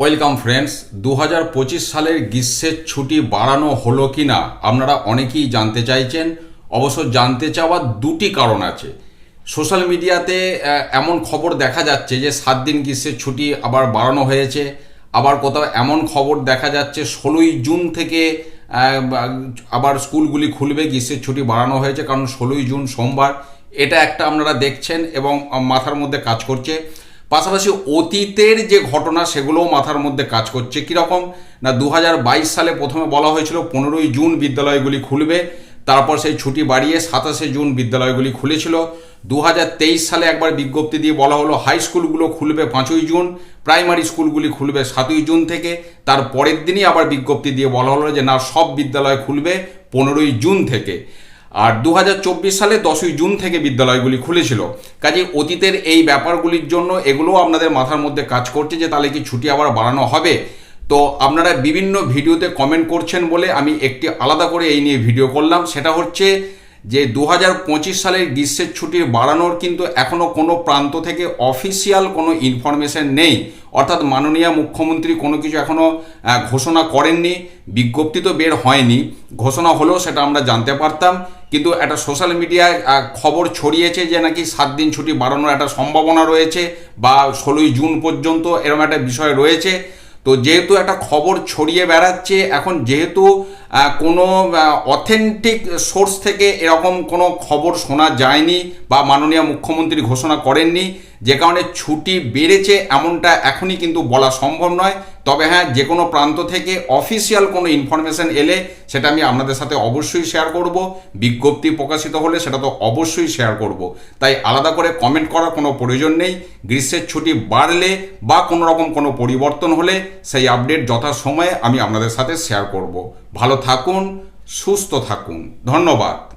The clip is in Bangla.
ওয়েলকাম ফ্রেন্ডস দু হাজার পঁচিশ সালের গ্রীষ্মের ছুটি বাড়ানো হলো কি না আপনারা অনেকেই জানতে চাইছেন। অবশ্য জানতে চাওয়ার দুটি কারণ আছে। সোশ্যাল মিডিয়াতে এমন খবর দেখা যাচ্ছে যে সাত দিন গ্রীষ্মের ছুটি আবার বাড়ানো হয়েছে। আবার কোথাও এমন খবর দেখা যাচ্ছে, ষোলোই জুন থেকে আবার স্কুলগুলি খুলবে, গ্রীষ্মের ছুটি বাড়ানো হয়েছে, কারণ ষোলোই জুন সোমবার। এটা একটা আপনারা দেখছেন এবং মাথার মধ্যে কাজ করছে। পাশাপাশি অতীতের যে ঘটনা সেগুলোও মাথার মধ্যে কাজ করছে। কীরকম? না দু হাজার বাইশ সালে প্রথমে বলা হয়েছিল পনেরোই জুন বিদ্যালয়গুলি খুলবে, তারপর সেই ছুটি বাড়িয়ে সাতাশে জুন বিদ্যালয়গুলি খুলেছিল। দু হাজার তেইশ সালে একবার বিজ্ঞপ্তি দিয়ে বলা হলো, হাই স্কুলগুলো খুলবে পাঁচই জুন, প্রাইমারি স্কুলগুলি খুলবে সাতই জুন থেকে। তার পরের দিনই আবার বিজ্ঞপ্তি দিয়ে বলা হলো যে, না, সব বিদ্যালয় খুলবে পনেরোই জুন থেকে। আর দু হাজার চব্বিশ সালে দশই জুন থেকে বিদ্যালয়গুলি খুলেছিল। কাজে অতীতের এই ব্যাপারগুলির জন্য এগুলোও আপনাদের মাথার মধ্যে কাজ করছে যে তাহলে কি ছুটি আবার বাড়ানো হবে? তো আপনারা বিভিন্ন ভিডিওতে কমেন্ট করছেন বলে আমি একটি আলাদা করে এই নিয়ে ভিডিও করলাম। সেটা হচ্ছে যে দু হাজার পঁচিশ সালের গ্রীষ্মের ছুটির বাড়ানোর কিন্তু এখনও কোনো প্রান্ত থেকে অফিসিয়াল কোনো ইনফরমেশন নেই। অর্থাৎ মাননীয় মুখ্যমন্ত্রী কোনো কিছু এখনও ঘোষণা করেননি। বিজ্ঞপ্তি তো বের হয়নি। ঘোষণা হলেও সেটা আমরা জানতে পারতাম। কিন্তু একটা সোশ্যাল মিডিয়ায় খবর ছড়িয়েছে যে নাকি সাত দিন ছুটি বাড়ানোর একটা সম্ভাবনা রয়েছে বা ষোলোই জুন পর্যন্ত এরকম একটা বিষয় রয়েছে। তো যেহেতু একটা খবর ছড়িয়ে বেড়াচ্ছে, এখন যেহেতু কোনো অথেন্টিক সোর্স থেকে এরকম কোনো খবর শোনা যায়নি বা মাননীয় মুখ্যমন্ত্রী ঘোষণা করেননি যে কারণে ছুটি বেড়েছে এমনটা এখনই কিন্তু বলা সম্ভব নয়। তবে হ্যাঁ যে কোনো প্রান্ত থেকে অফিসিয়াল কোনো ইনফরমেশন এলে সেটা আমি আপনাদের সাথে অবশ্যই শেয়ার করব। বিজ্ঞপ্তি প্রকাশিত হলে সেটা তো অবশ্যই শেয়ার করব। তাই আলাদা করে কমেন্ট করার কোনো প্রয়োজন নেই। গ্রীষ্মের ছুটি বাড়লে বা কোনো রকম কোনো পরিবর্তন হলে সেই আপডেট যথাসময়ে আমি আপনাদের সাথে শেয়ার করব। ভালো থাকুন, সুস্থ থাকুন। ধন্যবাদ।